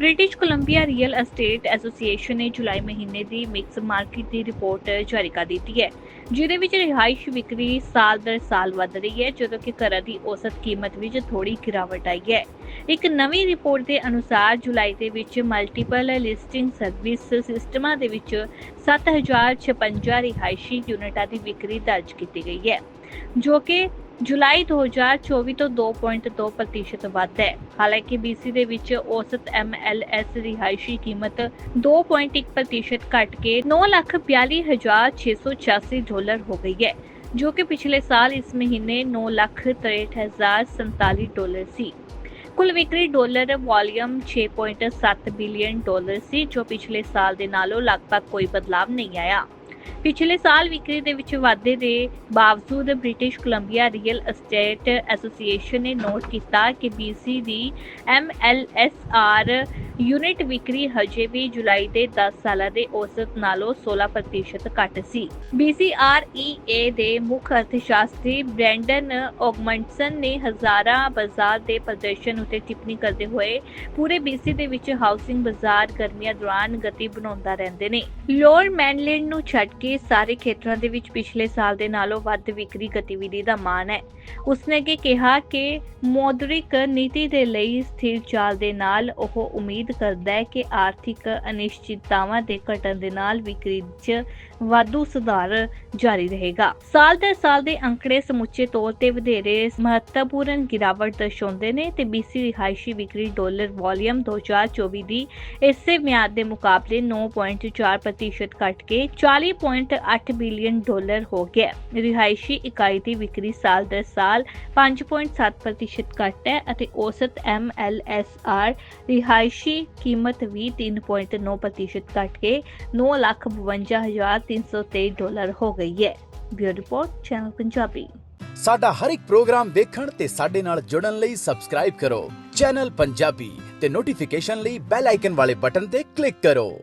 British Columbia real estate association ਨੇ ਜੁਲਾਈ ਮਹੀਨੇ ਦੀ ਮਿਕਸ ਮਾਰਕੀਟ ਦੀ ਰਿਪੋਰਟ ਜਾਰੀ ਕਰ ਦਿੱਤੀ ਹੈ, ਜਿਹਦੇ ਵਿੱਚ ਰਿਹਾਇਸ਼ ਵਿਕਰੀ ਸਾਲ ਦਰ ਸਾਲ ਵੱਧ ਰਹੀ ਹੈ, ਜਦੋਂ ਕਿ ਘਰਾਂ ਦੀ ਔਸਤ ਕੀਮਤ ਵਿੱਚ ਥੋੜੀ ਗਿਰਾਵਟ ਆਈ ਹੈ। ਇੱਕ ਨਵੀਂ ਰਿਪੋਰਟ ਦੇ ਅਨੁਸਾਰ ਜੁਲਾਈ ਦੇ ਵਿੱਚ ਮਲਟੀਪਲ ਲਿਸਟਿੰਗ ਸਰਵਿਸ ਸਿਸਟਮਾਂ ਦੇ ਵਿੱਚ 7056 ਰਿਹਾਇਸ਼ੀ ਯੂਨਿਟਾਂ ਦੀ ਵਿਕਰੀ ਦਰਜ ਕੀਤੀ ਗਈ ਹੈ, ਜੋ ਕਿ ਜੁਲਾਈ 2024 ਤੋਂ 2.2% ਪ੍ਰਤੀਸ਼ਤ ਵੱਧ ਹੈ। ਹਾਲਾਂਕਿ BC ਦੇ ਵਿੱਚ ਔਸਤ MLS ਰਿਹਾਇਸ਼ੀ ਕੀਮਤ 2.1% ਘਟ ਕੇ 942686 ਡਾਲਰ ਹੋ ਗਈ ਹੈ, ਜੋ ਕਿ ਪਿਛਲੇ ਸਾਲ ਇਸ ਮਹੀਨੇ 963047 ਡਾਲਰ ਸੀ। ਕੁੱਲ ਵਿਕਰੀ ਡਾਲਰ ਵੋਲੀਅਮ 6.7 ਬਿਲੀਅਨ ਡਾਲਰ ਸੀ, ਜੋ ਪਿਛਲੇ ਸਾਲ ਦੇ ਨਾਲੋਂ ਲਗਭਗ ਕੋਈ ਬਦਲਾਵ ਨਹੀਂ ਆਇਆ। ਪਿਛਲੇ ਸਾਲ ਵਿਕਰੀ ਦੇ ਵਿੱਚ ਵਾਧੇ ਦੇ ਬਾਵਜੂਦ British Columbia real estate association ਨੇ ਨੋਟ ਕੀਤਾ ਕਿ BC ਦੀ MLSR ਯੂਨਿਟ ਵਿਕਰੀ ਹਜੇ ਵੀ ਜੁਲਾਈ ਦੇ 10 ਸਾਲਾਂ ਦੇ ਔਸਤ ਨਾਲੋਂ 16% ਘੱਟ ਸੀ। BCREA ਦੇ ਮੁੱਖ ਅਰਥਸ਼ਾਸਤਰੀ ਬ੍ਰੈਂਡਨ ਔਗਮੰਟਸਨ ਨੇ ਹਜ਼ਾਰਾਂ ਬਾਜ਼ਾਰ ਦੇ ਪ੍ਰਦਰਸ਼ਨ ਉਤੇ ਟਿੱਪਣੀ ਕਰਦੇ ਹੋਏ ਪੂਰੇ BC ਦੇ ਵਿੱਚ ਹਾਊਸਿੰਗ ਬਾਜ਼ਾਰ ਗਰਮੀਆਂ ਦੌਰਾਨ ਗਤੀ ਬਣਾਉਂਦਾ ਰਹਿੰਦੇ ਨੇ। ਲੋਅਰ ਮੈਨਲੈਂਡ ਨੂੰ ਛੱਡ ਕੇ ਸਾਰੇ ਖੇਤਰਾਂ ਦੇ ਵਿੱਚ ਪਿਛਲੇ ਸਾਲ ਦੇ ਨਾਲੋਂ ਵੱਧ ਵਿਕਰੀ ਗਤੀਵਿਧੀ ਦਾ ਮਾਣ ਹੈ। ਉਸਨੇ ਅੱਗੇ ਕਿਹਾ ਕਿ ਮੌਦਰਿਕ ਨੀਤੀ ਦੇ ਲਈ ਸਥਿਰ ਚਾਲ ਦੇ ਨਾਲ ਉਹ ਉਮੀਦ ਕਰਦਾ ਹੈ ਕਿ ਆਰਥਿਕ ਅਨਿਸ਼ਚਿਤਤਾਵਾਂ ਦੇ ਘਟਣ ਦੇ ਨਾਲ ਵਿਕਰੀ 'ਚ ਵਾਧੂ ਸੁਧਾਰ ਜਾਰੀ ਰਹੇਗਾ। ਸਾਲ ਦਰ ਸਾਲ ਦੇ ਅੰਕੜੇ ਸਮੁੱਚੇ ਤੌਰ ਤੇ ਵਧੇਰੇ ਮਹੱਤਵਪੂਰਨ ਗਿਰਾਵਟ ਦਰਸਾਉਂਦੇ ਨੇ ਤੇ BC ਰਿਹਾਇਸ਼ੀ ਵਿਕਰੀ ਡਾਲਰ ਵੋਲੀਅਮ 2024 ਦੀ ਇਸੇ ਮਿਆਦ ਦੇ ਮੁਕਾਬਲੇ 9.4% ਘਟ ਕੇ 40.8 ਬਿਲੀਅਨ ਡਾਲਰ ਹੋ ਗਿਆ ਰਿਹਾਇਸ਼ੀ ਇਕਾਈ ਦੀ ਵਿਕਰੀ ਸਾਲ ਦਰ ਸਾਲ 5.7% ਘਟ ਹੈ ਅਤੇ ਔਸਤ MLSR ਰਿਹਾਇਸ਼ੀ ਕੀਮਤ ਵੀ 3.9% ਘਟ ਕੇ 952323 ਡਾਲਰ ਹੋ ਗਈ ਹੈ। Bureau report, channel Punjabi. ਸਾਡਾ ਹਰ ਇੱਕ ਪ੍ਰੋਗਰਾਮ ਦੇਖਣ ਤੇ ਸਾਡੇ ਨਾਲ ਜੁੜਨ ਲਈ ਸਬਸਕ੍ਰਾਈਬ ਕਰੋ। ਚੈਨਲ ਪੰਜਾਬੀ ਤੇ ਨੋਟੀਫਿਕੇਸ਼ਨ ਲਈ ਬੈਲ ਆਈਕਨ ਵਾਲੇ ਬਟਨ ਤੇ ਕਲਿੱਕ ਕਰੋ।